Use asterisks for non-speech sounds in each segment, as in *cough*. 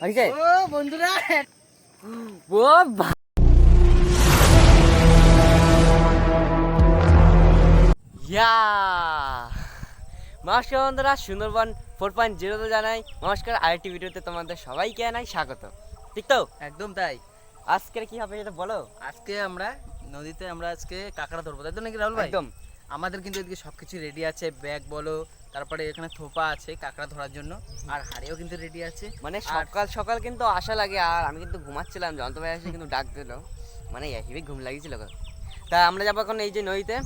হয়েছে ও বন্ধুরা। ও ইয়া। নমস্কার বন্ধুরা সুন্দরবন ফোর পয়েন্ট জিরোতে জানাই। নমস্কার আরেকটি ভিডিওতে তোমাদের সবাইকে জানাই স্বাগত। ঠিক তো? একদম তাই। আজকের কি হবে এটা বলো? আজকে আমরা নদীতে আমরা আজকে কাঁকড়া ধরবো তাই তো নাকি রাহুল ভাই? একদম। আমাদের কিন্তু এদিকে সবকিছু রেডি আছে ব্যাগ বলো তারপরে এখানে থোপা আছে কাঁকড়া ধরার জন্য আর হাড়িও কিন্তু রেডি আছে। মানে সকাল সকাল কিন্তু আশা লাগে আর আমি কিন্তু ঘুমাচ্ছিলাম জয়ন্ত ভাই এসে কিন্তু ডাক দিল। মানে হেভি ঘুম লাগিয়েছিল তা আমরা যাব এখন এই যে নদীতে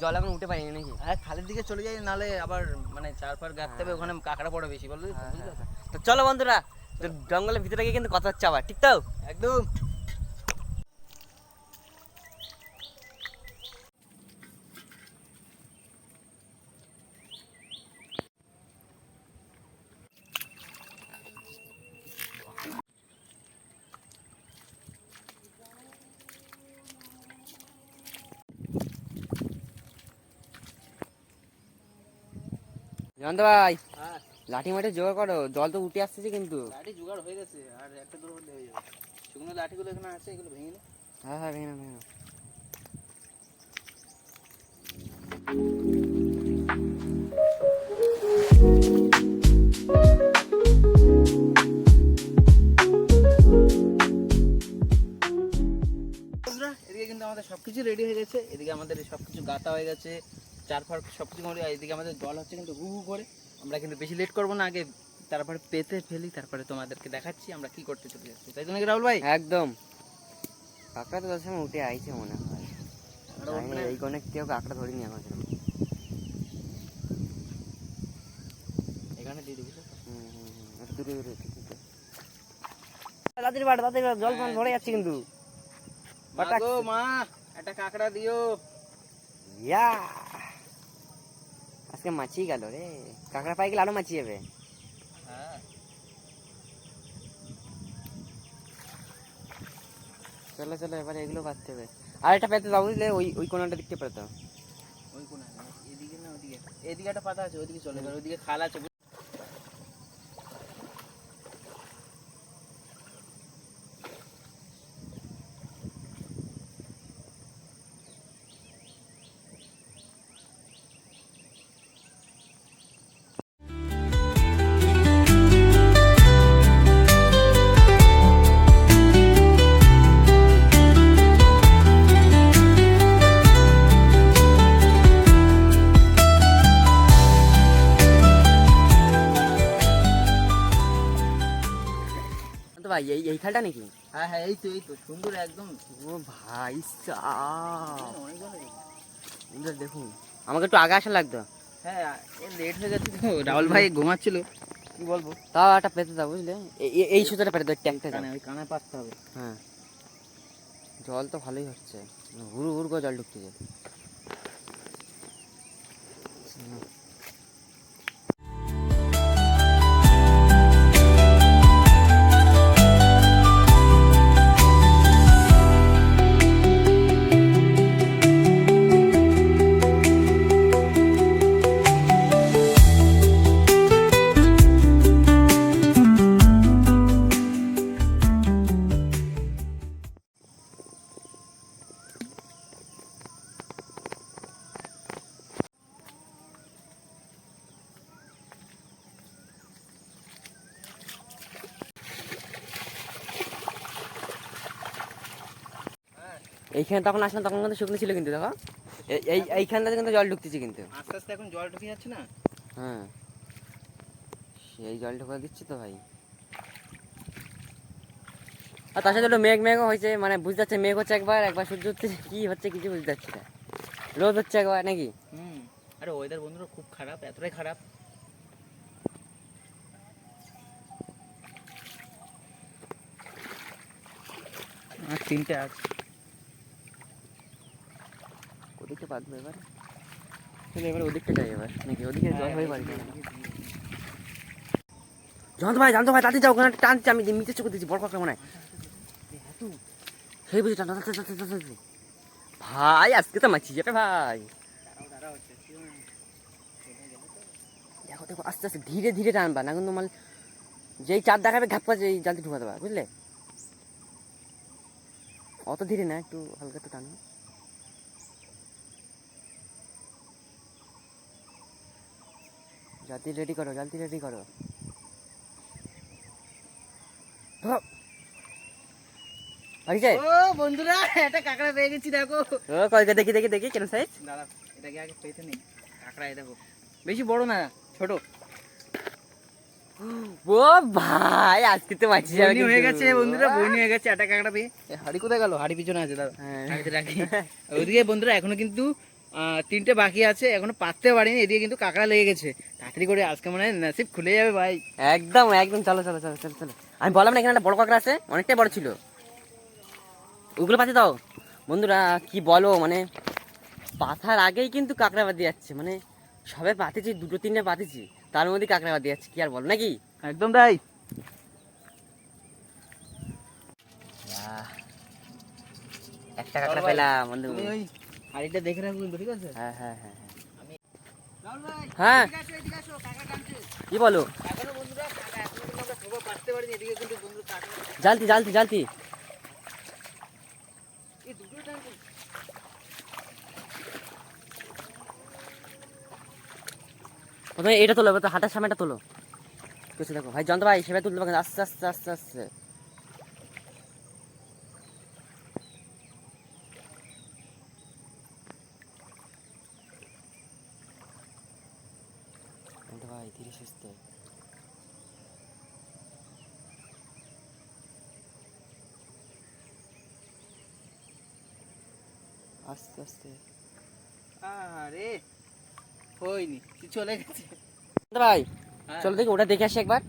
জল এখন উঠে পাইনি নাকি? হ্যাঁ খালের দিকে চলে যাই নালে আবার মানে চার পার গাঁততে হবে ওখানে কাঁকড়া পড়ে বেশি বলো হ্যাঁ, তো? তো চলো বন্ধুরা জঙ্গলের ভিতরে গিয়ে কিন্তু কথা হচ্ছে আবার ঠিক তো? একদম। জয়ন্ত ভাই হ্যাঁ। লাঠি মাঠে জোগাড় করো জল তো উঠে আসতেছে কিন্তু। লাঠি জোগাড় হয়ে গেছে আর একটা দূর হলে হয়ে যাবে। শুকনো লাঠিগুলো এখানে আছে এগুলো ভেঙে নে। হ্যাঁ হ্যাঁ ভেঙে নাও, ভেঙে এদিকে কিন্তু আমাদের সবকিছু রেডি হয়ে গেছে। এদিকে আমাদের সবকিছু গাতা হয়ে গেছে। চার ফার সবকিছু করে এদিকে আমাদের জল হচ্ছে কিন্তু হু হু করে। আমরা কিন্তু বেশি লেট করব না আগে তারপরে পেতে ফেলি তারপরে তোমাদেরকে দেখাচ্ছি আমরা কি করতে চলে যাচ্ছি তাই তো নাকি রাহুল ভাই? একদম। কাঁকড়া তো দশ উঠে আইছে মনে হয়। এই কোনে কেউ কাঁকড়া ধরিনি এখন। এখানে দিয়ে দিবি দূরে দূরে জল ভরে যাচ্ছে কিন্তু। মা মা একটা কাঁকড়া দিও। ইয়া। আজকে মাছি গেল রে কাঁকড়া পাই গেলে আরও মাছি যাবে হ্যাঁ চলো চলো এবার এগুলো বাঁধতে হবে আর একটা পেতে দাও বুঝলে ওই ওই কোনাটা দেখতে পেতাম ওই কোন এদিকে না ওদিকে এদিকে একটা পাতা আছে ওদিকে চলে যাবে ওদিকে খাল আছে ভাই এই এই খালটা নাকি? হ্যাঁ হ্যাঁ এই তো এই তো সুন্দর একদম। ও ভাই। সুন্দর দেখুন। আমাকে একটু আগে আসা লাগতো। হ্যাঁ লেট হয়ে গেছে তো। রাহুল ভাই ঘুমাচ্ছিল। কি বলব? তাও একটা পেতে দাও বুঝলে? এই সুতোটা পেতে দাও দাও ওই কানে পাততে হবে। হ্যাঁ। জল তো ভালোই হচ্ছে। হুড়ু হুড় করে জল ঢুকতেছে। এইখানে তখন আসলাম তখন কিন্তু শুকনো ছিল কিন্তু দেখো। এই- এই এইখানটাতে কিন্তু জল ঢুকতেছে কিন্তু। আস্তে আস্তে এখন জল ঢুকে যাচ্ছে না? হ্যাঁ। সেই জল ঢুকে দিচ্ছি তো ভাই। আর তার সাথে মেঘ মেঘও হয়েছে মানে বুঝতে যাচ্ছে মেঘ হচ্ছে একবার একবার সূর্য হচ্ছে কি হচ্ছে কিছু বুঝতে যাচ্ছি না। রোদ হচ্ছে একবার নাকি? হুম। আরে ওয়েদার বন্ধুরা খুব খারাপ এতটাই খারাপ। আর তিনটে আছে ওদিকে পাকবে এবার। তাহলে এবার ওদিকটা যাই এবার নাকি ওদিকে জল হয়ে পারি জানতো ভাই জানতো ভাই তাতে যাও ওখানে টানছে আমি মিতে চোখে দিচ্ছি বড় কাঁকড়া মনে হয়। সেই বুঝি টান। ভাই আজকে তো মাছি যাবে ভাই। দেখো দেখো আস্তে আস্তে ধীরে ধীরে টানবা না কিন্তু মাল যেই চার দেখাবে ঘাপ করে এই জালতি ঢুকা দেবা বুঝলে? অত ধীরে না একটু হালকা একটু টানো। জালতি রেডি করো জালতি রেডি করো। ও বন্ধুরা একটা কাঁকড়া পেয়ে গেছি দেখো। ও কয়েক দেখি দেখি দেখি কেন সাইজ এটাকে আগে পেতে নেই কাঁকড়া দেখো। বেশি বড় না ছোট। ও ভাই আজকে তো বাঁচি যাবে হয়ে গেছে বন্ধুরা বইনি হয়ে গেছে একটা কাঁকড়া পেয়ে। হাড়ি কোথায় গেল? হাড়ি পিছনে আছে দাদা হ্যাঁ। *laughs* ওইদিকে বন্ধুরা এখনও কিন্তু তিনটে বাকি আছে এখনও পাততে পারিনি এদিকে কিন্তু কাঁকড়া লেগে গেছে। তাড়াতাড়ি করে আজকে মনে হয় নাসিব খুলে যাবে ভাই। একদম একদম চলো চলো চলো চলো চলো। আমি বললাম না এখানে একটা বড় কাঁকড়া আছে অনেকটাই বড় ছিল। ওগুলো পাতে দাও। বন্ধুরা কি বলো মানে পাথার আগেই কিন্তু কাঁকড়া বাদ যাচ্ছে মানে সবে পাতেছি দুটো তিনটে পাতেছি তার মধ্যে কাঁকড়া বাদ যাচ্ছে কি আর বলো নাকি? একদম তাই। একটা কাঁকড়া পেলাম বন্ধু। এটা দেখে রাখব ঠিক আছে? হ্যাঁ হ্যাঁ হ্যাঁ হ্যাঁ।, হ্যাঁ। কি বলো? জালতি জালতি জালতি প্রথমে এটা তোলো হাটার সামনেটা তোলো। কিছু দেখো। ভাই যন্ত্র ভাই সেভাবে তুলতে পারবে আস্তে আস্তে আস্তে আস্তে। ভাই ধীরে সুস্থে আস্তে আস্তে। আরে হয়নি চলে গেছে। ভাই হ্যাঁ। চলো দেখি ওটা দেখে আসি একবার।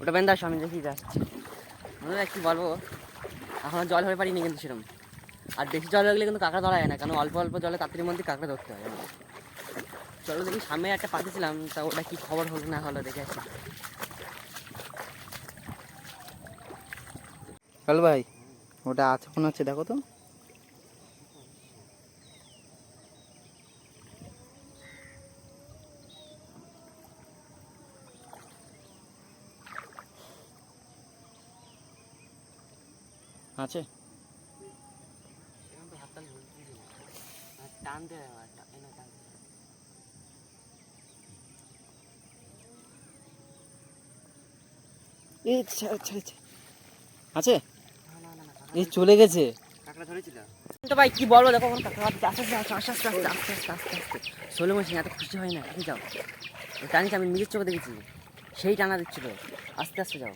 ওটা বেন্দা স্বামী দেখি যাচ্ছে বন্ধুরা কি বলব? এখনও জল হয়ে পারিনি কিন্তু সেরকম। আর বেশি জল হয়ে গেলে কিন্তু কাঁকড়া ধরা যায় না কারণ অল্প অল্প জলে তাড়াতাড়ির মধ্যে কাঁকড়া ধরতে হয়। চলো দেখি সামনে একটা পাঠিয়েছিলাম তা ওটা কি খবর হলো না হলো দেখে আসি। চল ভাই ওটা আছে কোন আছে দেখো তো। আছে। টান দে এই। আছে? এই চলে গেছে। তো ভাই কি বলব? দেখো আস্তে আস্তে আস্তে আস্তে আস্তে আস্তে আস্তে আস্তে আস্তে আস্তে। ষোলো মাসে এত খুশি হয় না। যাও। টানিস আমি নিজের চোখে দেখেছি। সেই টানা দিচ্ছিল। আস্তে আস্তে যাও।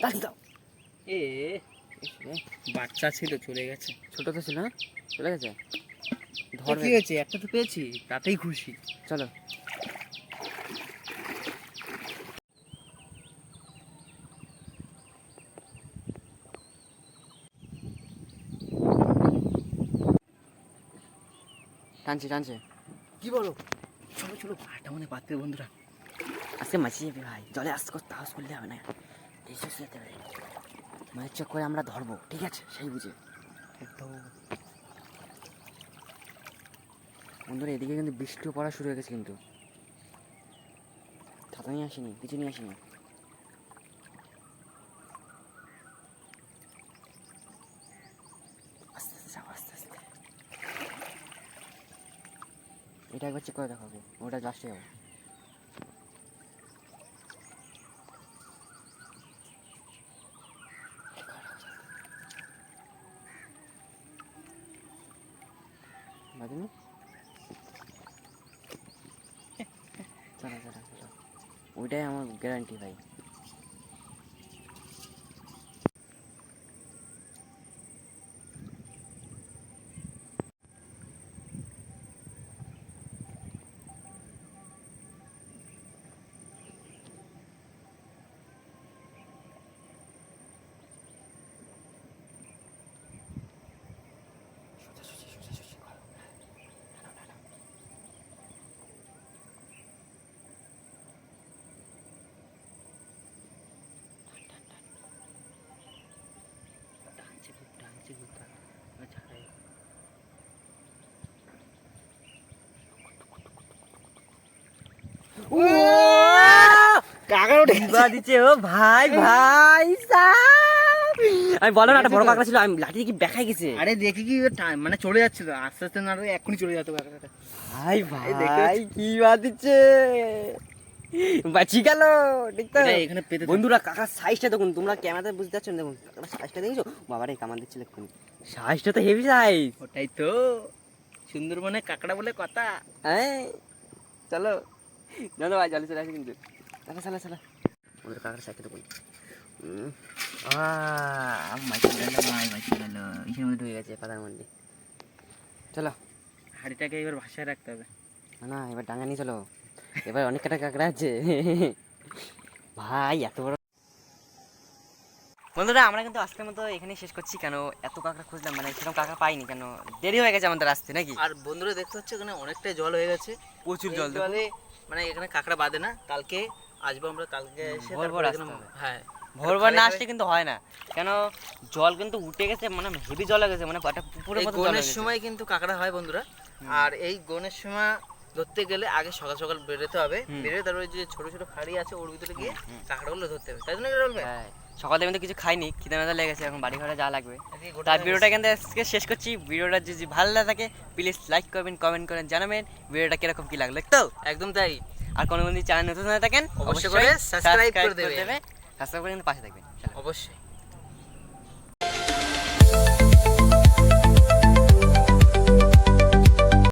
জলদি দাও এ বাচ্চা ছিল চলে গেছে। ছোট তো ছিল না? চলে গেছে? তো ধরবে। কি হয়েছে একটা তো পেয়েছি তাতেই খুশি। চলো। টানছে টানছে। কি বলো? চলো চলো পাটা মনে পাততে বন্ধুরা। আজকে মাছি যাবে ভাই। জলে আস্তে করতে হাউস করলে হবে না। মায়ের চক করে আমরা ধরবো, ঠিক আছে? সেই বুঝে। বন্ধুরা, এদিকে কিন্তু বৃষ্টিও পড়া শুরু হয়ে গেছে কিন্তু। ছাতা নিয়ে আসিনি, কিছু নিয়ে আসিনি। এটা একবার চেক করে দেখাবো ওটা লাস্টে যাব। বাজে চলো চলো চলো। ওইটাই আমার গ্যারান্টি ভাই। কাকা উঠে দিবা দিচ্ছে ও ভাই ভাই আমি বলো না একটা বড় কাঁকড়া ছিল আমি লাঠি বেখাই গেছে। আরে দেখি কি মানে চলে যাচ্ছিল আস্তে আস্তে না চলে যেত ভাই ভাই কি দিচ্ছে? বাঁচি গেল এখানে পেতে বন্ধুরা কাকার সাইজটা দেখুন তোমরা ক্যামেরাতে বুঝতে পারছ দেখুন কাকার সাইজটা দেখেছ? বাবারে কামান দিচ্ছিল এক্ষুনি। সাইজটা তো হেভি সাইজ ওটাই তো সুন্দরবনে কাকড়া বলে কথা। হ্যাঁ চলো। জানো ভাই জলে চলে আসে কিন্তু। চালা চালা চালা। ওদের কাকার সাইকেল বলি মাইকে গেল মাই মাইকে গেল। ইসের মধ্যে ঢুকে গেছে পাতার মধ্যে। চলো। হাড়িটাকে এবার ভাসায় রাখতে হবে। না, না এবার ডাঙ্গা নিয়ে চলো। এবার অনেক কাটা কাঁকড়া আছে। ভাই এত বড় বন্ধুরা আমরা কিন্তু আজকের মতো এখানে শেষ করছি। কেন এত কাঁকড়া খুঁজলাম মানে সেরকম কাঁকড়া পাইনি। কেন দেরি হয়ে গেছে আমাদের আসতে নাকি? আর বন্ধুরা দেখতে হচ্ছে এখানে অনেকটাই জল হয়ে গেছে। প্রচুর জল জলে মানে এখানে কাঁকড়া বাঁধে না। কালকে আসব আমরা কালকে এসে ভোর ভোর তারপরে আসতে এখানে- হবে। হ্যাঁ। ভোর ভোর না আসলে কিন্তু হয় না। কেন জল কিন্তু উঠে গেছে মানে হেভি জল হয়ে গেছে মানে একটা পুকুরের মতো জল গনের সময় কিন্তু কাঁকড়া হয় বন্ধুরা। আর এই গনের সময় ধরতে গেলে আগে সকাল সকাল বেরোতে হবে। বেরোতে তারপরে যে ছোট ছোট খাড়ি আছে ওর ভিতরে গিয়ে। কাঁকড়াগুলো ধরতে হবে। তাই জন্য বলবে হ্যাঁ। সকালে কিন্তু কিছু খাইনি খিদে মেদা লেগেছে এখন বাড়ি ঘরে যা লাগবে তার ভিডিওটা কিন্তু আজকে শেষ করছি। ভিডিওটা যদি ভালো লাগে থাকে প্লিজ লাইক করবেন কমেন্ট করেন জানাবেন। ভিডিওটা কীরকম কি লাগল তো একদম তাই। আর কোনো যদি চ্যানেল নতুন হয়ে থাকেন অবশ্যই করে সাবস্ক্রাইব করে দেবে। সাবস্ক্রাইব করে কিন্তু পাশে থাকবেন। অবশ্যই।